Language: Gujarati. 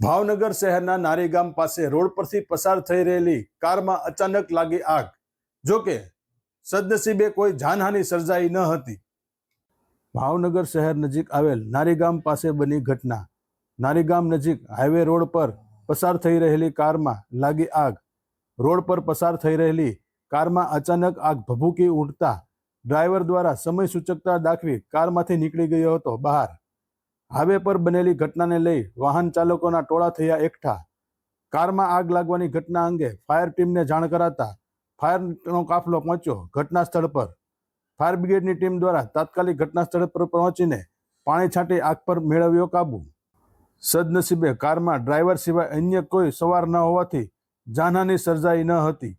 ભાવનગર શહેરના નારીગામ પાસે રોડ પરથી પસાર થઈ રહેલી કારમાં અચાનક લાગી આગ. જોકે સદનસીબે કોઈ જાનહાનિ સર્જાઈ ન હતી. ભાવનગર શહેર નજીક આવેલ નારીગામ પાસે બની ઘટના. નારીગામ નજીક હાઈવે રોડ પર પસાર થઈ રહેલી કારમાં લાગી આગ. રોડ પર પસાર થઈ રહેલી કારમાં અચાનક આગ ભભૂકી ઉઠતા ડ્રાઈવર દ્વારા સમય સૂચકતા દાખવી કારમાંથી નીકળી ગયો હતો બહાર. હાઈવે પર બનેલી ઘટનાને લઈ વાહન ચાલકોના ટોળા થયા એકઠા. કારમાં આગ લાગવાની ઘટના અંગે ફાયર ટીમને જાણ કરાતા ફાયરનો કાફલો પહોંચ્યો ઘટના સ્થળ પર. ફાયર બ્રિગેડની ટીમ દ્વારા તાત્કાલિક ઘટના સ્થળ પર પહોંચીને પાણી છાંટી આગ પર મેળવ્યો કાબુ. સદનસીબે કારમાં ડ્રાઈવર સિવાય અન્ય કોઈ સવાર ન હોવાથી જાનહાની સર્જાઈ ન હતી.